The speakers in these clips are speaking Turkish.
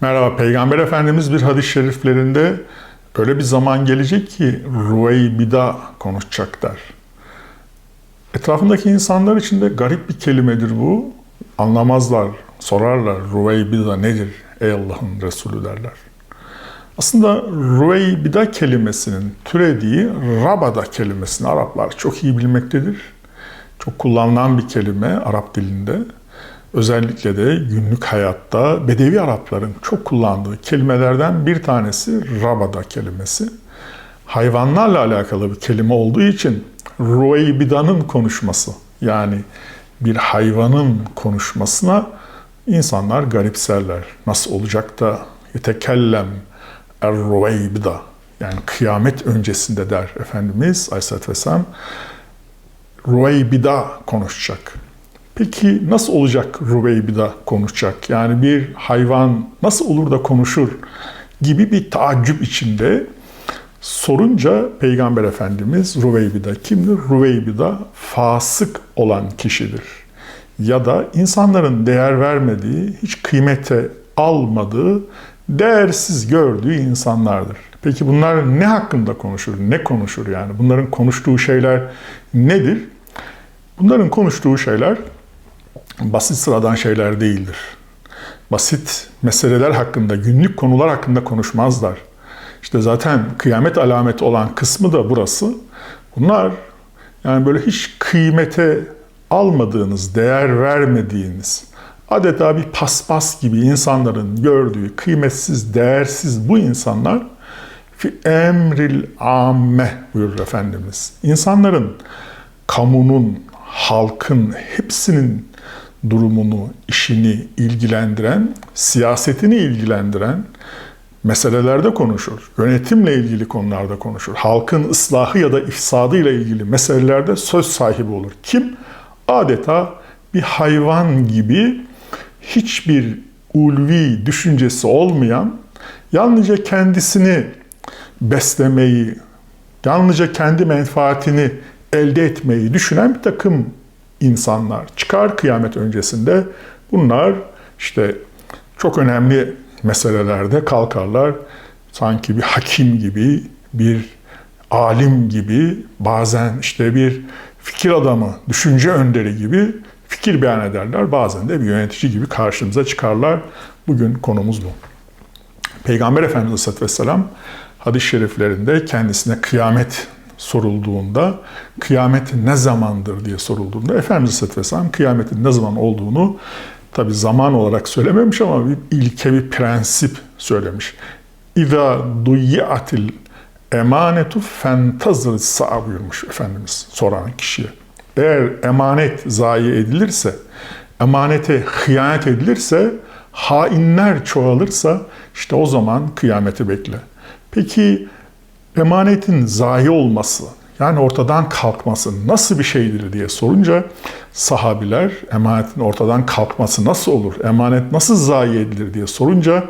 Merhaba, Peygamber Efendimiz bir hadis-i şeriflerinde öyle bir zaman gelecek ki Ruveybida konuşacak der. Etrafındaki insanlar için de garip bir kelimedir bu. Anlamazlar, sorarlar Ruveybida nedir ey Allah'ın Resulü derler. Aslında Ruveybida kelimesinin türediği Rabada kelimesini Araplar çok iyi bilmektedir. Çok kullanılan bir kelime Arap dilinde. Özellikle de günlük hayatta Bedevi Arapların çok kullandığı kelimelerden bir tanesi Rabada kelimesi. Hayvanlarla alakalı bir kelime olduğu için Ruveybida'nın konuşması yani bir hayvanın konuşmasına insanlar garipserler. Nasıl olacak da yetekellem er-Ruveybida yani kıyamet öncesinde der Efendimiz Aleyhisselatü Vesselam Ruveybida konuşacak. Peki nasıl olacak Ruveybida konuşacak? Yani bir hayvan nasıl olur da konuşur gibi bir taaccüp içinde sorunca Peygamber Efendimiz Ruveybida kimdir? Ruveybida fasık olan kişidir. Ya da insanların değer vermediği, hiç kıymete almadığı, değersiz gördüğü insanlardır. Peki bunlar ne hakkında konuşur? Ne konuşur yani? Bunların konuştuğu şeyler nedir? Bunların konuştuğu şeyler basit sıradan şeyler değildir. Basit meseleler hakkında, günlük konular hakkında konuşmazlar. İşte zaten kıyamet alameti olan kısmı da burası. Bunlar yani böyle hiç kıymete almadığınız, değer vermediğiniz, adeta bir paspas gibi insanların gördüğü kıymetsiz, değersiz bu insanlar fi emril amme buyurur Efendimiz. İnsanların, kamunun, halkın hepsinin durumunu, işini ilgilendiren, siyasetini ilgilendiren meselelerde konuşur. Yönetimle ilgili konularda konuşur. Halkın ıslahı ya da ifsadı ile ilgili meselelerde söz sahibi olur. Kim? Adeta bir hayvan gibi hiçbir ulvi düşüncesi olmayan, yalnızca kendisini beslemeyi, yalnızca kendi menfaatini elde etmeyi düşünen bir takım insanlar çıkar kıyamet öncesinde. Bunlar işte çok önemli meselelerde kalkarlar. Sanki bir hakim gibi, bir alim gibi, bazen işte bir fikir adamı, düşünce önderi gibi fikir beyan ederler. Bazen de bir yönetici gibi karşımıza çıkarlar. Bugün konumuz bu. Peygamber Efendimiz Aleyhisselatü Vesselam hadis-i şeriflerinde kendisine kıyamet sorulduğunda, kıyamet ne zamandır diye sorulduğunda Efendimiz Aleyhisselatü Vesselam kıyametin ne zaman olduğunu tabi zaman olarak söylememiş ama bir ilke, bir prensip söylemiş. İza duyyatil emanetu fentazır sa'a buyurmuş Efendimiz soran kişiye. Eğer emanet zayi edilirse, emanete hıyanet edilirse, hainler çoğalırsa işte o zaman kıyameti bekle. Peki emanetin zayi olması, yani ortadan kalkması nasıl bir şeydir diye sorunca sahabiler emanetin ortadan kalkması nasıl olur? Emanet nasıl zayi edilir diye sorunca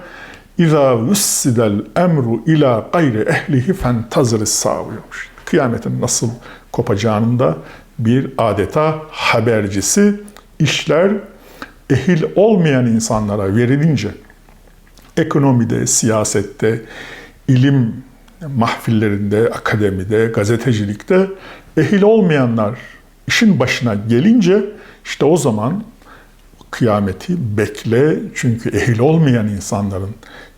İza vussidel emru ila gayri ehlihi fentazırı sağlıyormuş. Kıyametin nasıl kopacağının da bir adeta habercisi işler ehil olmayan insanlara verilince ekonomide, siyasette, ilim mahfillerinde, akademide, gazetecilikte ehil olmayanlar işin başına gelince işte o zaman kıyameti bekle. Çünkü ehil olmayan insanların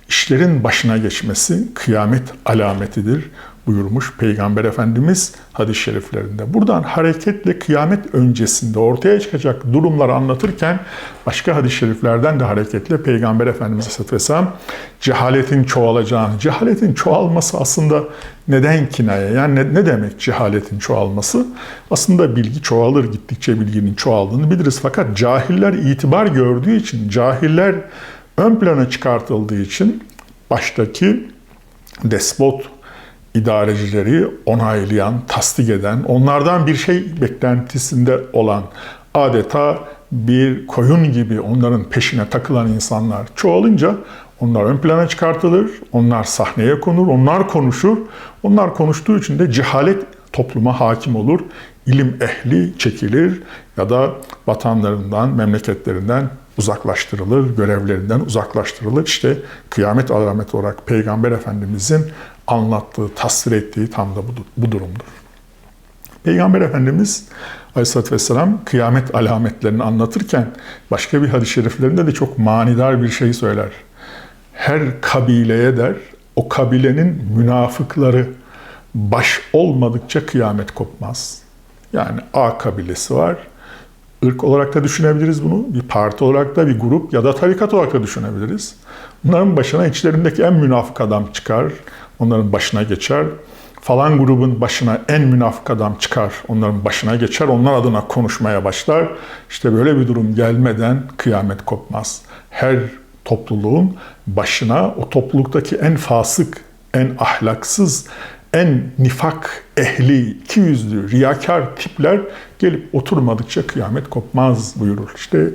işlerin başına geçmesi kıyamet alametidir buyurmuş Peygamber Efendimiz hadis-i şeriflerinde. Buradan hareketle kıyamet öncesinde ortaya çıkacak durumları anlatırken başka hadis-i şeriflerden de hareketle Peygamber Efendimiz Aleyhisselatü Vesselam cehaletin çoğalacağını, cehaletin çoğalması aslında neden kinaye? Yani ne, ne demek cehaletin çoğalması? Aslında bilgi çoğalır gittikçe bilginin çoğaldığını biliriz. Fakat cahiller itibar gördüğü için, cahiller ön plana çıkartıldığı için baştaki despot idarecileri onaylayan, tasdik eden, onlardan bir şey beklentisinde olan adeta bir koyun gibi onların peşine takılan insanlar çoğalınca onlar ön plana çıkartılır, onlar sahneye konur, onlar konuşur. Onlar konuştuğu için de cehalet topluma hakim olur. İlim ehli çekilir ya da vatanlarından, memleketlerinden uzaklaştırılır, görevlerinden uzaklaştırılır. İşte kıyamet alameti olarak Peygamber Efendimizin anlattığı, tasvir ettiği tam da bu, bu durumdur. Peygamber Efendimiz Aleyhisselatü Vesselam kıyamet alametlerini anlatırken başka bir hadis-i şeriflerinde de çok manidar bir şey söyler. Her kabileye der, o kabilenin münafıkları baş olmadıkça kıyamet kopmaz. Yani A kabilesi var. Irk olarak da düşünebiliriz bunu. Bir parti olarak da bir grup ya da tarikat olarak da düşünebiliriz. Bunların başına içlerindeki en münafık adam çıkar. Onların başına geçer falan grubun başına en münafık adam çıkar, onların başına geçer, onlar adına konuşmaya başlar. İşte böyle bir durum gelmeden kıyamet kopmaz. Her topluluğun başına o topluluktaki en fasık, en ahlaksız, en nifak ehli, iki yüzlü, riyakar tipler gelip oturmadıkça kıyamet kopmaz buyurur. İşte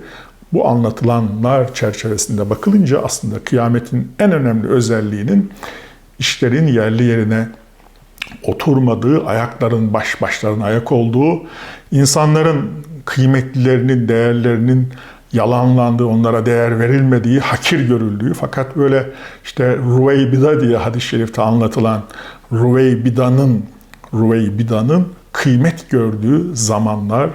bu anlatılanlar çerçevesinde bakılınca aslında kıyametin en önemli özelliğinin işlerin yerli yerine oturmadığı, ayakların baş başlarına ayak olduğu, insanların kıymetlilerinin, değerlerinin yalanlandığı, onlara değer verilmediği, hakir görüldüğü fakat böyle işte Ruveybida diye hadis-i şerifte anlatılan Ruveybida'nın Ruveybida'nın kıymet gördüğü zamanlar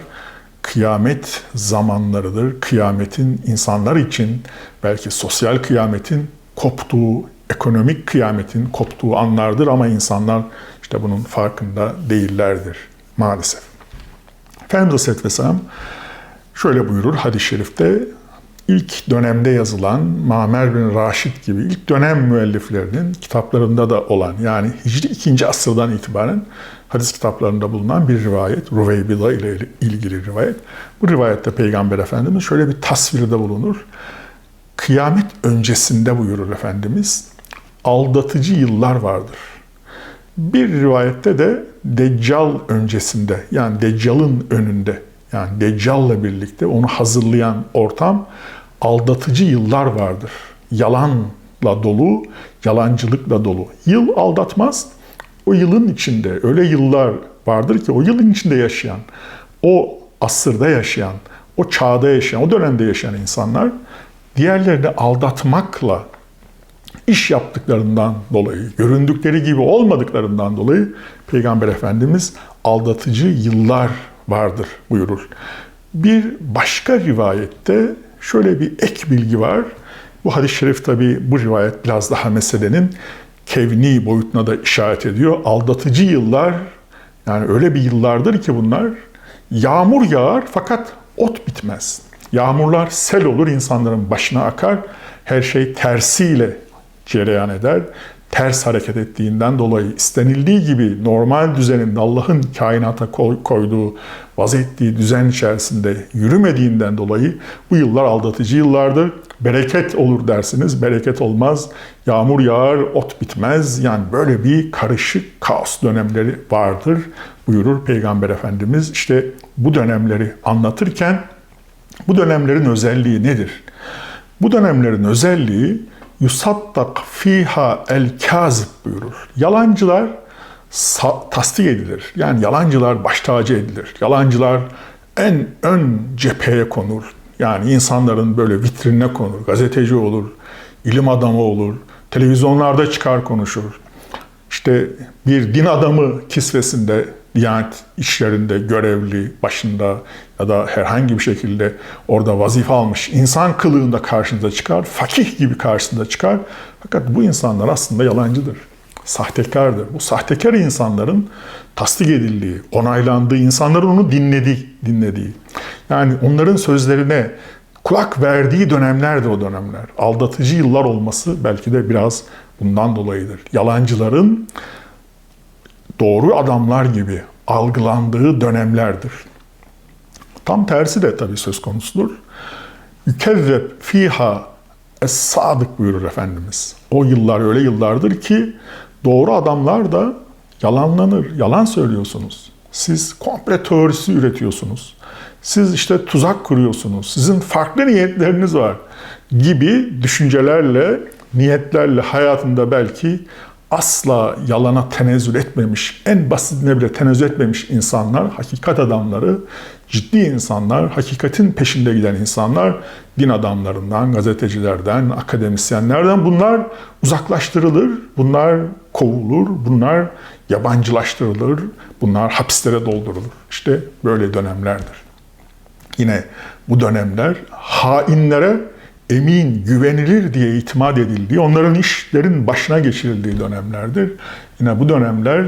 kıyamet zamanlarıdır. Kıyametin insanlar için belki sosyal kıyametin koptuğu, ekonomik kıyametin koptuğu anlardır ama insanlar işte bunun farkında değillerdir maalesef. Efendimiz Aleyhisselatü Vesselam şöyle buyurur hadis-i şerifte ilk dönemde yazılan Mamer bin Raşid gibi ilk dönem müelliflerinin kitaplarında da olan yani Hicri 2. asırdan itibaren hadis kitaplarında bulunan bir rivayet, Ruveybida ile ilgili rivayet. Bu rivayette Peygamber Efendimiz şöyle bir tasvirde bulunur. Kıyamet öncesinde buyurur Efendimiz, aldatıcı yıllar vardır. Bir rivayette de Deccal öncesinde yani Deccal'ın önünde yani Deccal'la birlikte onu hazırlayan ortam aldatıcı yıllar vardır. Yalanla dolu, yalancılıkla dolu. Yıl aldatmaz. O yılın içinde öyle yıllar vardır ki o yılın içinde yaşayan, o asırda yaşayan, o çağda yaşayan, o dönemde yaşayan insanlar diğerlerini aldatmakla iş yaptıklarından dolayı, göründükleri gibi olmadıklarından dolayı Peygamber Efendimiz aldatıcı yıllar vardır buyurur. Bir başka rivayette şöyle bir ek bilgi var. Bu hadis-i şerif tabi bu rivayet biraz daha meselenin kevni boyutuna da işaret ediyor. Aldatıcı yıllar yani öyle bir yıllardır ki bunlar yağmur yağar fakat ot bitmez. Yağmurlar sel olur, insanların başına akar. Her şey tersiyle cereyan eder. Ters hareket ettiğinden dolayı istenildiği gibi normal düzeninde Allah'ın kainata koyduğu, vaz ettiği düzen içerisinde yürümediğinden dolayı bu yıllar aldatıcı yıllardır. Bereket olur dersiniz, bereket olmaz. Yağmur yağar, ot bitmez. Yani böyle bir karışık kaos dönemleri vardır buyurur Peygamber Efendimiz. İşte bu dönemleri anlatırken bu dönemlerin özelliği nedir? Bu dönemlerin özelliği yusattak fiha el kazib buyurur. Yalancılar tasdik edilir. Yani yalancılar baş tacı edilir. Yalancılar en ön cepheye konur. Yani insanların böyle vitrine konur. Gazeteci olur, ilim adamı olur, televizyonlarda çıkar konuşur. İşte bir din adamı kisvesinde Diyanet işlerinde görevli, başında ya da herhangi bir şekilde orada vazife almış insan kılığında karşınıza çıkar, fakih gibi karşısında çıkar. Fakat bu insanlar aslında yalancıdır, sahtekardır. Bu sahtekar insanların tasdik edildiği, onaylandığı, insanların onu dinlediği, dinlediği. Yani onların sözlerine kulak verdiği dönemlerdir o dönemler. Aldatıcı yıllar olması belki de biraz bundan dolayıdır. Yalancıların doğru adamlar gibi algılandığı dönemlerdir. Tam tersi de tabii söz konusudur. Yükezzeb fiha es-sadık buyurur Efendimiz. O yıllar öyle yıllardır ki doğru adamlar da yalanlanır. Yalan söylüyorsunuz. Siz komple teorisi üretiyorsunuz. Siz işte tuzak kuruyorsunuz. Sizin farklı niyetleriniz var gibi düşüncelerle, niyetlerle hayatında belki asla yalana tenezzül etmemiş, en basitine bile tenezzül etmemiş insanlar, hakikat adamları, ciddi insanlar, hakikatin peşinde giden insanlar, din adamlarından, gazetecilerden, akademisyenlerden bunlar uzaklaştırılır, bunlar kovulur, bunlar yabancılaştırılır, bunlar hapislere doldurulur. İşte böyle dönemlerdir. Yine bu dönemler hainlere emin, güvenilir diye itimat edildiği, onların işlerin başına geçirildiği dönemlerdir. Yine bu dönemler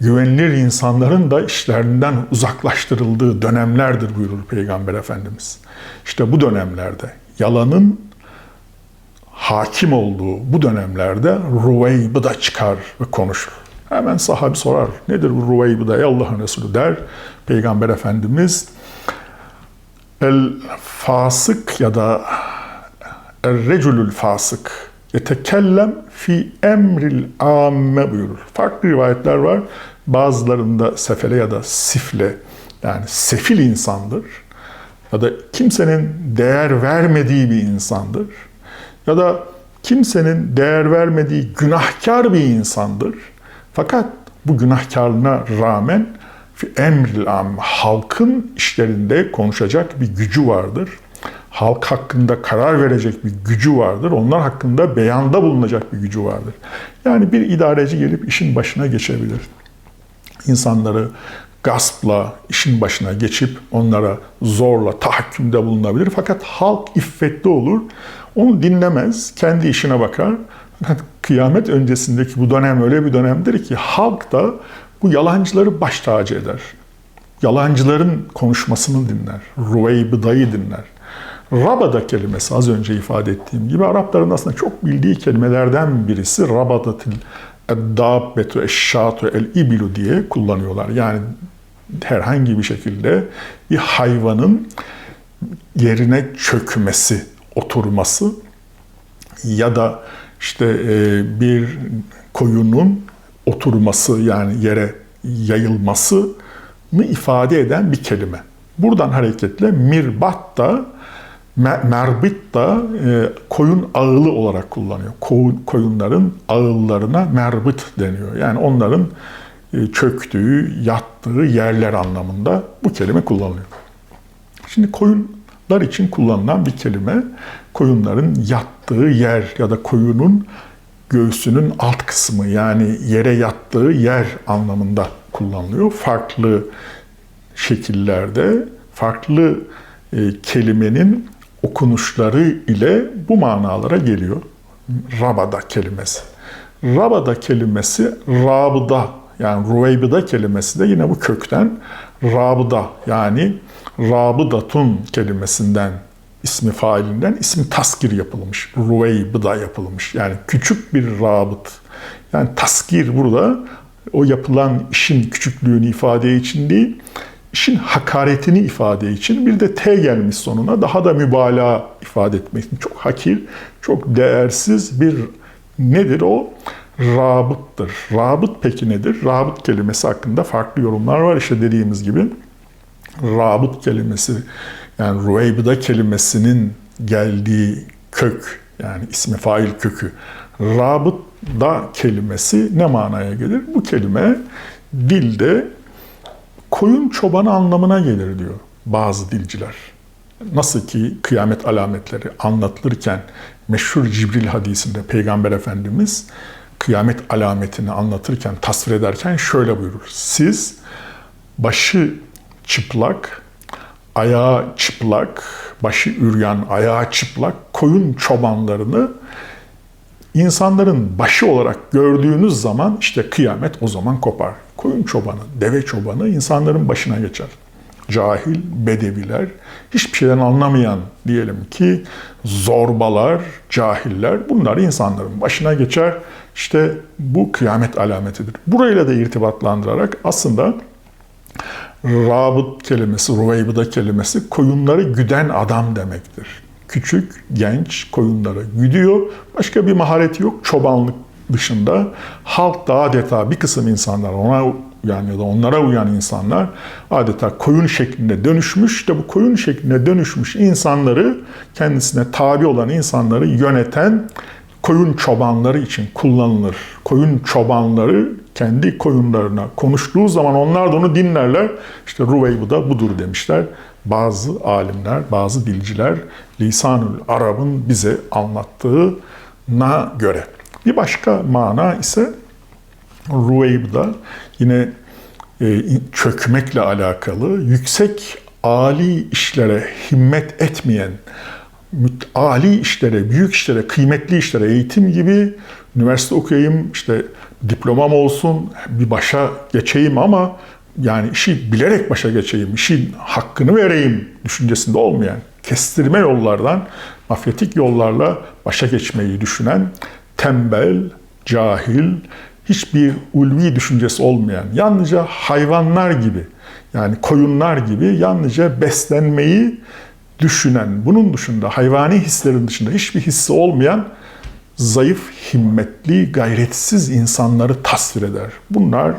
güvenilir insanların da işlerinden uzaklaştırıldığı dönemlerdir buyurur Peygamber Efendimiz. İşte bu dönemlerde yalanın hakim olduğu bu dönemlerde Ruveybıda çıkar ve konuşur. Hemen sahabi sorar. Nedir bu Ruveybıda ey Allah'ın Resulü der. Peygamber Efendimiz el fasık ya da el reculül fasık yetekellem fi emril amme buyurur. Farklı rivayetler var. Bazılarında sefele ya da sifle yani sefil insandır. Ya da kimsenin değer vermediği bir insandır. Ya da kimsenin değer vermediği günahkar bir insandır. Fakat bu günahkarlığına rağmen fi emril am halkın işlerinde konuşacak bir gücü vardır. Halk hakkında karar verecek bir gücü vardır. Onlar hakkında beyanda bulunacak bir gücü vardır. Yani bir idareci gelip işin başına geçebilir. İnsanları gaspla işin başına geçip onlara zorla tahakkümde bulunabilir. Fakat halk iffetli olur. Onu dinlemez, kendi işine bakar. Kıyamet öncesindeki bu dönem öyle bir dönemdir ki halk da bu yalancıları baş tacı eder. Yalancıların konuşmasını dinler. Ruveybıda'yı dinler. Rabada kelimesi az önce ifade ettiğim gibi Arapların aslında çok bildiği kelimelerden birisi rabadatil eddabbetu eşşatu el ibilu diye kullanıyorlar. Yani herhangi bir şekilde bir hayvanın yerine çökmesi, oturması ya da işte bir koyunun oturması yani yere yayılmasını ifade eden bir kelime. Buradan hareketle mirbat da merbit da koyun ağılı olarak kullanıyor. Koyunların ağıllarına merbit deniyor. Yani onların çöktüğü, yattığı yerler anlamında bu kelime kullanılıyor. Şimdi koyunlar için kullanılan bir kelime koyunların yattığı yer ya da koyunun göğsünün alt kısmı yani yere yattığı yer anlamında kullanılıyor. Farklı şekillerde farklı kelimenin okunuşları ile bu manalara geliyor. Rabada kelimesi. Rabada kelimesi rabıda yani ruveybida kelimesi de yine bu kökten rabıda yani rabıdatun kelimesinden ismi failinden ismi taskir yapılmış. Ruveybıda yapılmış. Yani küçük bir rabıt. Yani taskir burada o yapılan işin küçüklüğünü ifade için değil, işin hakaretini ifade için bir de T gelmiş sonuna daha da mübalağa ifade etmek için. Çok hakir, çok değersiz bir nedir o? Rabıttır. Rabıt peki nedir? Rabıt kelimesi hakkında farklı yorumlar var. İşte dediğimiz gibi rabıt kelimesi yani rueybıda kelimesinin geldiği kök yani ismi fail kökü rabıt da kelimesi ne manaya gelir? Bu kelime dilde koyun çobanı anlamına gelir diyor bazı dilciler. Nasıl ki kıyamet alametleri anlatılırken meşhur Cibril hadisinde Peygamber Efendimiz kıyamet alametini anlatırken, tasvir ederken şöyle buyurur. Siz başı çıplak, ayağı çıplak, başı üryan, ayağı çıplak koyun çobanlarını insanların başı olarak gördüğünüz zaman işte kıyamet o zaman kopar. Koyun çobanı, deve çobanı insanların başına geçer. Cahil, bedeviler, hiçbir şeyden anlamayan diyelim ki zorbalar, cahiller bunlar insanların başına geçer. İşte bu kıyamet alametidir. Burayla da irtibatlandırarak aslında rabıt kelimesi, ruveybıda kelimesi koyunları güden adam demektir. Küçük, genç koyunları güdüyor. Başka bir mahareti yok çobanlık dışında. Halk da adeta bir kısım insanlar ona uyan ya da onlara uyan insanlar adeta koyun şeklinde dönüşmüş. İşte bu koyun şeklinde dönüşmüş insanları kendisine tabi olan insanları yöneten koyun çobanları için kullanılır. Koyun çobanları kendi koyunlarına konuştuğu zaman onlar da onu dinlerler. İşte Ruveybu da budur demişler. Bazı alimler, bazı dilciler Lisanül Arab'ın bize anlattığına göre. Bir başka mana ise Ruveybu'da yine e, çökmekle alakalı yüksek ali işlere himmet etmeyen, ali işlere, büyük işlere, kıymetli işlere, eğitim gibi üniversite okuyayım, işte diplomam olsun, bir başa geçeyim ama yani işi bilerek başa geçeyim, işin hakkını vereyim düşüncesinde olmayan, kestirme yollardan, mafyatik yollarla başa geçmeyi düşünen, tembel, cahil, hiçbir ulvi düşüncesi olmayan, yalnızca hayvanlar gibi, yani koyunlar gibi yalnızca beslenmeyi düşünen, bunun dışında hayvani hislerin dışında hiçbir hissi olmayan zayıf, himmetli, gayretsiz insanları tasvir eder. Bunlar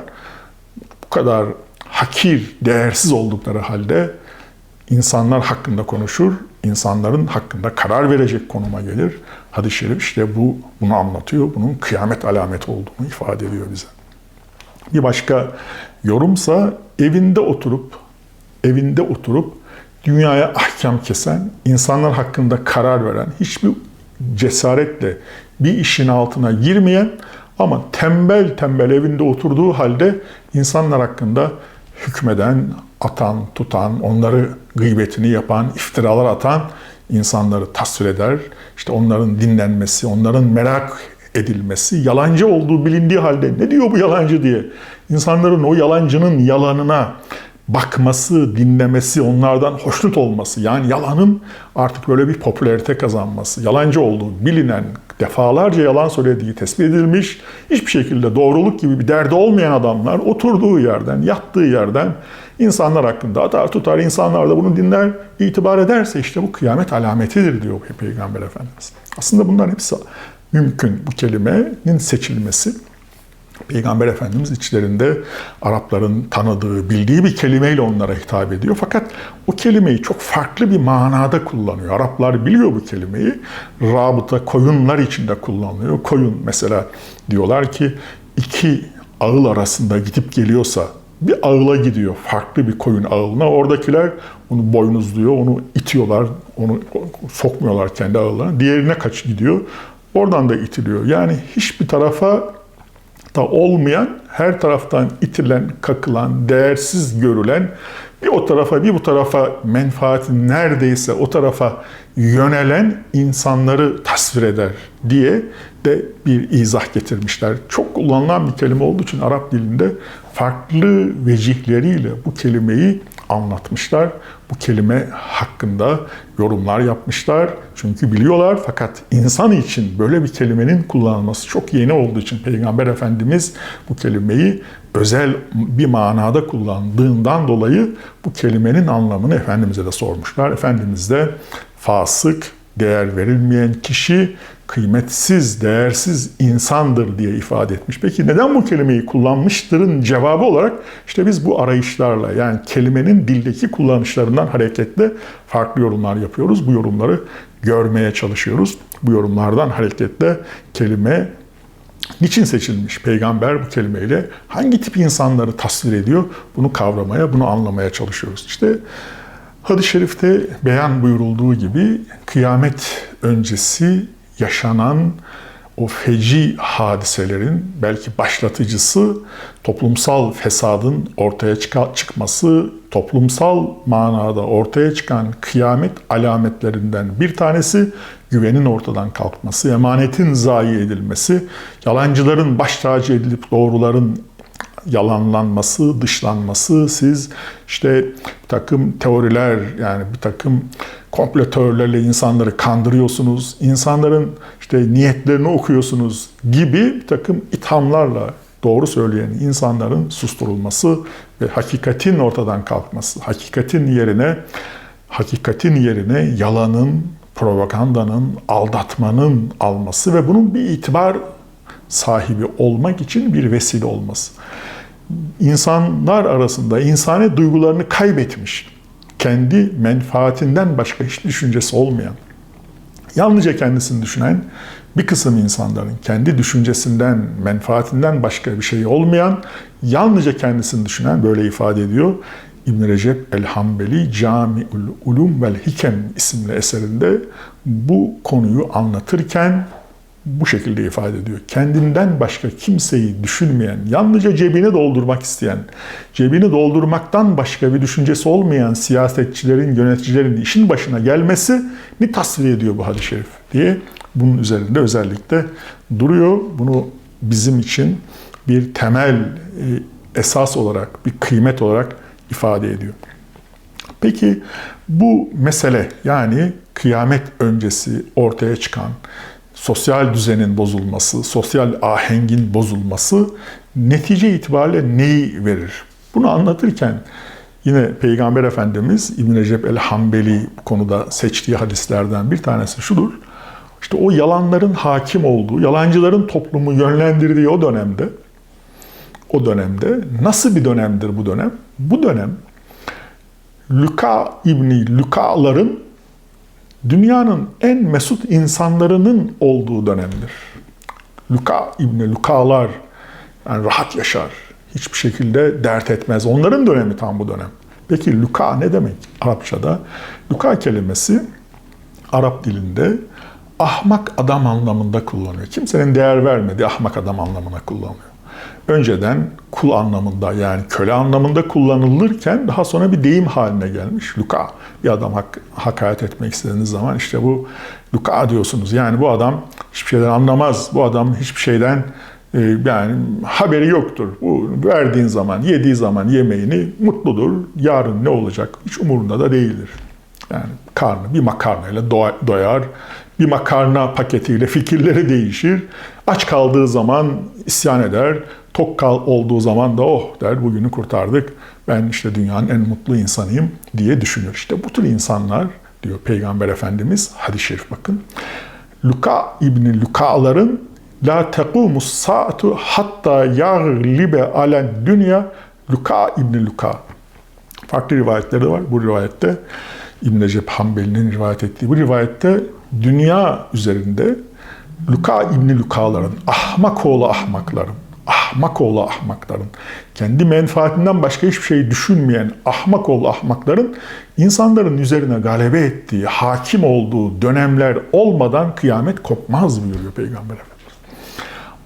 bu kadar hakir, değersiz oldukları halde insanlar hakkında konuşur, insanların hakkında karar verecek konuma gelir. Hadis-i şerif işte bu bunu anlatıyor. Bunun kıyamet alameti olduğunu ifade ediyor bize. Bir başka yorumsa evinde oturup evinde oturup dünyaya ahkam kesen, insanlar hakkında karar veren, hiçbir cesaretle bir işin altına girmeyen ama tembel tembel evinde oturduğu halde insanlar hakkında hükmeden, atan, tutan, onları gıybetini yapan, iftiralar atan insanları tasvir eder. İşte onların dinlenmesi, onların merak edilmesi, yalancı olduğu bilindiği halde ne diyor bu yalancı diye. İnsanların o yalancının yalanına bakması, dinlemesi, onlardan hoşnut olması, yani yalanın artık böyle bir popülarite kazanması, yalancı olduğu bilinen, defalarca yalan söylediği tespit edilmiş, hiçbir şekilde doğruluk gibi bir derdi olmayan adamlar oturduğu yerden, yattığı yerden insanlar hakkında atar tutar, insanlar da bunu dinler, itibar ederse işte bu kıyamet alametidir diyor Peygamber Efendimiz. Aslında bunların hepsi mümkün bu kelimenin seçilmesi. Peygamber Efendimiz içlerinde Arapların tanıdığı, bildiği bir kelimeyle onlara hitap ediyor. Fakat o kelimeyi çok farklı bir manada kullanıyor. Araplar biliyor bu kelimeyi. Rabıta koyunlar içinde kullanılıyor. Koyun mesela diyorlar ki iki ağıl arasında gidip geliyorsa bir ağıla gidiyor. Farklı bir koyun ağılına. Oradakiler onu boynuzluyor, onu itiyorlar, onu sokmuyorlar kendi ağıllarına. Diğerine kaç gidiyor. Oradan da itiliyor. Yani hiçbir tarafa da olmayan, her taraftan itilen, kakılan, değersiz görülen, bir o tarafa bir bu tarafa menfaati neredeyse o tarafa yönelen insanları tasvir eder diye de bir izah getirmişler. Çok kullanılan bir kelime olduğu için Arap dilinde farklı vecihleriyle bu kelimeyi anlatmışlar. Bu kelime hakkında yorumlar yapmışlar. Çünkü biliyorlar fakat insan için böyle bir kelimenin kullanılması çok yeni olduğu için Peygamber Efendimiz bu kelimeyi özel bir manada kullandığından dolayı bu kelimenin anlamını Efendimiz'e de sormuşlar. Efendimiz de fasık, değer verilmeyen kişi kıymetsiz, değersiz insandır diye ifade etmiş. Peki neden bu kelimeyi kullanmıştırın cevabı olarak işte biz bu arayışlarla yani kelimenin dildeki kullanışlarından hareketle farklı yorumlar yapıyoruz. Bu yorumları görmeye çalışıyoruz. Bu yorumlardan hareketle kelime niçin seçilmiş? Peygamber bu kelimeyle hangi tip insanları tasvir ediyor? Bunu kavramaya, bunu anlamaya çalışıyoruz. İşte Hadis-i şerifte beyan buyurulduğu gibi kıyamet öncesi yaşanan o feci hadiselerin belki başlatıcısı toplumsal fesadın ortaya çıkması, toplumsal manada ortaya çıkan kıyamet alametlerinden bir tanesi güvenin ortadan kalkması, emanetin zayi edilmesi, yalancıların baş tacı edilip doğruların yalanlanması, dışlanması, siz işte bir takım teoriler yani bir takım komplo insanları kandırıyorsunuz, insanların işte niyetlerini okuyorsunuz gibi bir takım ithamlarla doğru söyleyen insanların susturulması ve hakikatin ortadan kalkması, hakikatin yerine hakikatin yerine yalanın, propagandanın, aldatmanın alması ve bunun bir itibar sahibi olmak için bir vesile olması. İnsanlar arasında insani duygularını kaybetmiş, kendi menfaatinden başka hiç düşüncesi olmayan Yalnızca kendisini düşünen bir kısım insanların kendi düşüncesinden, menfaatinden başka bir şey olmayan, yalnızca kendisini düşünen böyle ifade ediyor. İbn Recep el-Hambeli Cami'ül Ulum vel Hikem isimli eserinde bu konuyu anlatırken bu şekilde ifade ediyor. Kendinden başka kimseyi düşünmeyen, yalnızca cebini doldurmak isteyen, cebini doldurmaktan başka bir düşüncesi olmayan siyasetçilerin, yöneticilerin işin başına gelmesi ni tasvir ediyor bu hadis-i şerif diye bunun üzerinde özellikle duruyor. Bunu bizim için bir temel e, esas olarak, bir kıymet olarak ifade ediyor. Peki bu mesele yani kıyamet öncesi ortaya çıkan sosyal düzenin bozulması, sosyal ahengin bozulması netice itibariyle neyi verir? Bunu anlatırken yine Peygamber Efendimiz İbn Recep el-Hambeli konuda seçtiği hadislerden bir tanesi şudur. İşte o yalanların hakim olduğu, yalancıların toplumu yönlendirdiği o dönemde o dönemde nasıl bir dönemdir bu dönem? Bu dönem Luka İbni Luka'ların dünyanın en mesut insanlarının olduğu dönemdir. Luka İbni Lukalar yani rahat yaşar. Hiçbir şekilde dert etmez. Onların dönemi tam bu dönem. Peki Luka ne demek Arapçada? Luka kelimesi Arap dilinde ahmak adam anlamında kullanıyor. Kimsenin değer vermediği ahmak adam anlamına kullanıyor. Önceden kul anlamında yani köle anlamında kullanılırken daha sonra bir deyim haline gelmiş. Luka bir adam hak, hakaret etmek istediğiniz zaman işte bu Luka diyorsunuz. Yani bu adam hiçbir şeyden anlamaz. Bu adam hiçbir şeyden e, yani haberi yoktur. Bu verdiğin zaman, yediği zaman yemeğini mutludur. Yarın ne olacak hiç umurunda da değildir. Yani karnı bir makarnayla doyar, bir makarna paketiyle fikirleri değişir. Aç kaldığı zaman isyan eder, tok kal olduğu zaman da oh der bugünü kurtardık. Ben işte dünyanın en mutlu insanıyım diye düşünür. İşte bu tür insanlar diyor Peygamber Efendimiz hadis-i şerif bakın. Luka İbni Luka'ların La tekumus saatu hatta yaglibe alen dünya Luka İbni Luka. Farklı rivayetleri var. Bu rivayette İbn Recep Hanbeli'nin rivayet ettiği bu rivayette dünya üzerinde Luka İbni Luka'ların, ahmak oğlu ahmakların, ahmak oğlu ahmakların, kendi menfaatinden başka hiçbir şey düşünmeyen ahmak oğlu ahmakların insanların üzerine galebe ettiği, hakim olduğu dönemler olmadan kıyamet kopmaz buyuruyor Peygamber Efendimiz.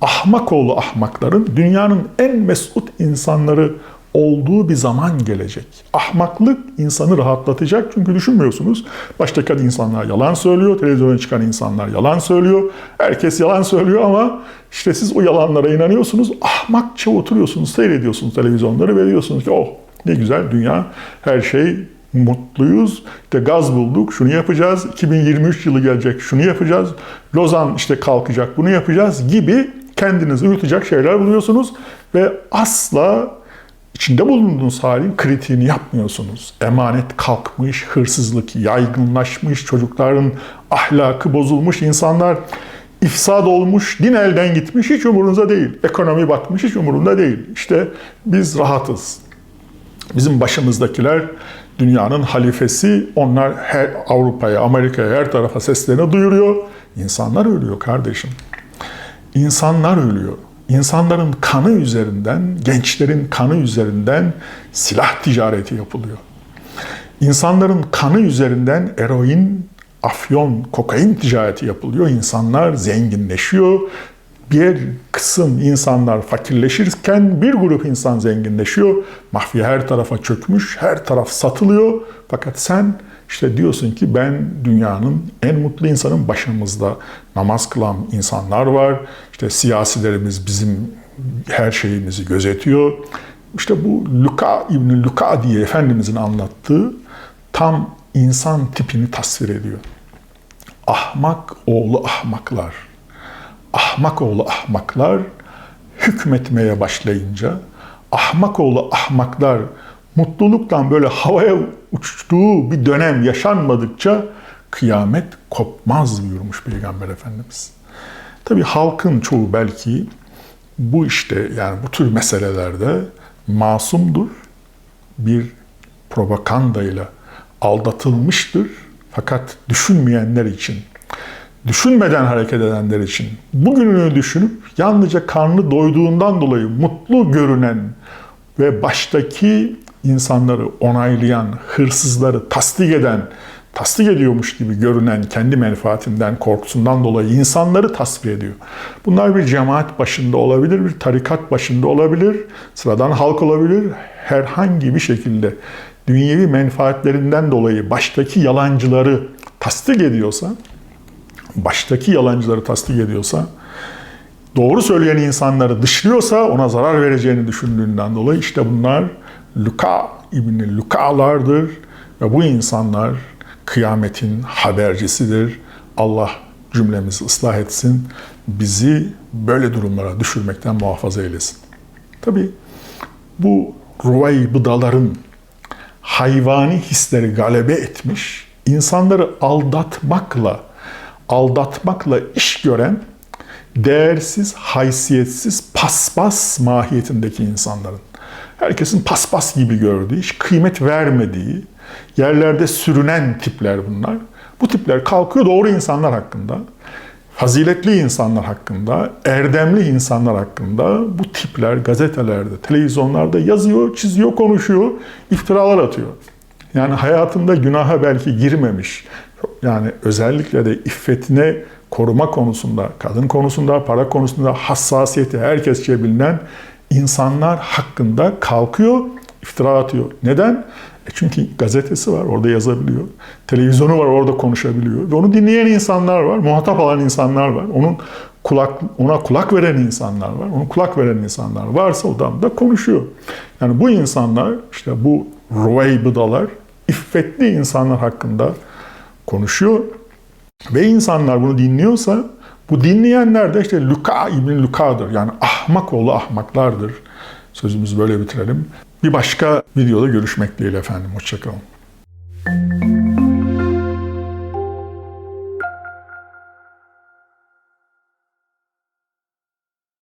Ahmak oğlu ahmakların dünyanın en mesut insanları olduğu bir zaman gelecek. Ahmaklık insanı rahatlatacak çünkü düşünmüyorsunuz. Baştaki insanlar yalan söylüyor, televizyona çıkan insanlar yalan söylüyor. Herkes yalan söylüyor ama işte siz o yalanlara inanıyorsunuz. Ahmakça oturuyorsunuz, seyrediyorsunuz televizyonları ve diyorsunuz ki oh ne güzel dünya, her şey mutluyuz. İşte gaz bulduk, şunu yapacağız. 2023 yılı gelecek, şunu yapacağız. Lozan işte kalkacak, bunu yapacağız gibi kendinizi uyutacak şeyler buluyorsunuz ve asla içinde bulunduğunuz halin kritiğini yapmıyorsunuz. Emanet kalkmış, hırsızlık yaygınlaşmış, çocukların ahlakı bozulmuş, insanlar ifsad olmuş, din elden gitmiş, hiç umurunuzda değil. Ekonomi batmış, hiç umurunda değil. İşte biz rahatız. Bizim başımızdakiler dünyanın halifesi, onlar her Avrupa'ya, Amerika'ya, her tarafa seslerini duyuruyor. İnsanlar ölüyor kardeşim. İnsanlar ölüyor insanların kanı üzerinden, gençlerin kanı üzerinden silah ticareti yapılıyor. İnsanların kanı üzerinden eroin, afyon, kokain ticareti yapılıyor. İnsanlar zenginleşiyor. Bir kısım insanlar fakirleşirken bir grup insan zenginleşiyor. Mafya her tarafa çökmüş, her taraf satılıyor. Fakat sen işte diyorsun ki ben dünyanın en mutlu insanın başımızda namaz kılan insanlar var. İşte siyasilerimiz bizim her şeyimizi gözetiyor. İşte bu Luka İbni Luka diye Efendimizin anlattığı tam insan tipini tasvir ediyor. Ahmak oğlu ahmaklar. Ahmak oğlu ahmaklar hükmetmeye başlayınca ahmak oğlu ahmaklar mutluluktan böyle havaya uçtuğu bir dönem yaşanmadıkça kıyamet kopmaz buyurmuş Peygamber Efendimiz. Tabi halkın çoğu belki bu işte yani bu tür meselelerde masumdur. Bir propagandayla aldatılmıştır. Fakat düşünmeyenler için düşünmeden hareket edenler için bugününü düşünüp yalnızca karnı doyduğundan dolayı mutlu görünen ve baştaki insanları onaylayan, hırsızları tasdik eden, tasdik ediyormuş gibi görünen kendi menfaatinden, korkusundan dolayı insanları tasfiye ediyor. Bunlar bir cemaat başında olabilir, bir tarikat başında olabilir, sıradan halk olabilir. Herhangi bir şekilde dünyevi menfaatlerinden dolayı baştaki yalancıları tasdik ediyorsa, baştaki yalancıları tasdik ediyorsa, doğru söyleyen insanları dışlıyorsa ona zarar vereceğini düşündüğünden dolayı işte bunlar Luka İbni Luka'lardır ve bu insanlar kıyametin habercisidir. Allah cümlemizi ıslah etsin. Bizi böyle durumlara düşürmekten muhafaza eylesin. Tabi bu ruvaybıdaların hayvani hisleri galebe etmiş, insanları aldatmakla, aldatmakla iş gören değersiz, haysiyetsiz, paspas mahiyetindeki insanların. Herkesin paspas gibi gördüğü, hiç kıymet vermediği, yerlerde sürünen tipler bunlar. Bu tipler kalkıyor doğru insanlar hakkında, faziletli insanlar hakkında, erdemli insanlar hakkında bu tipler gazetelerde, televizyonlarda yazıyor, çiziyor, konuşuyor, iftiralar atıyor. Yani hayatında günaha belki girmemiş, yani özellikle de iffetine koruma konusunda, kadın konusunda, para konusunda hassasiyeti herkesçe bilinen insanlar hakkında kalkıyor, iftira atıyor. Neden? E çünkü gazetesi var, orada yazabiliyor. Televizyonu var, orada konuşabiliyor. Ve onu dinleyen insanlar var, muhatap alan insanlar var. Onun kulak, ona kulak veren insanlar var. Onun kulak veren insanlar varsa o da konuşuyor. Yani bu insanlar, işte bu ruveybıdalar, iffetli insanlar hakkında konuşuyor. Ve insanlar bunu dinliyorsa bu dinleyenler de işte Luka İbn Luka'dır. Yani ahmak oğlu ahmaklardır. Sözümüzü böyle bitirelim. Bir başka videoda görüşmek dileğiyle efendim. Hoşçakalın.